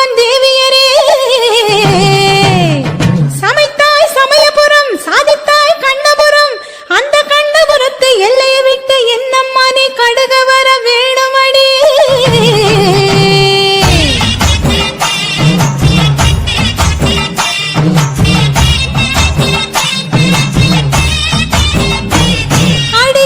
சமைப்பவன் தேவியரே. சமைத்தாய் சமயபுரம் சாதித்தாய் கண்டபுரம் அந்த கண்டபுரத்தை எல்லையை விட்டு என்னம்மா நீ கடுக வர வேணுமடி? அடி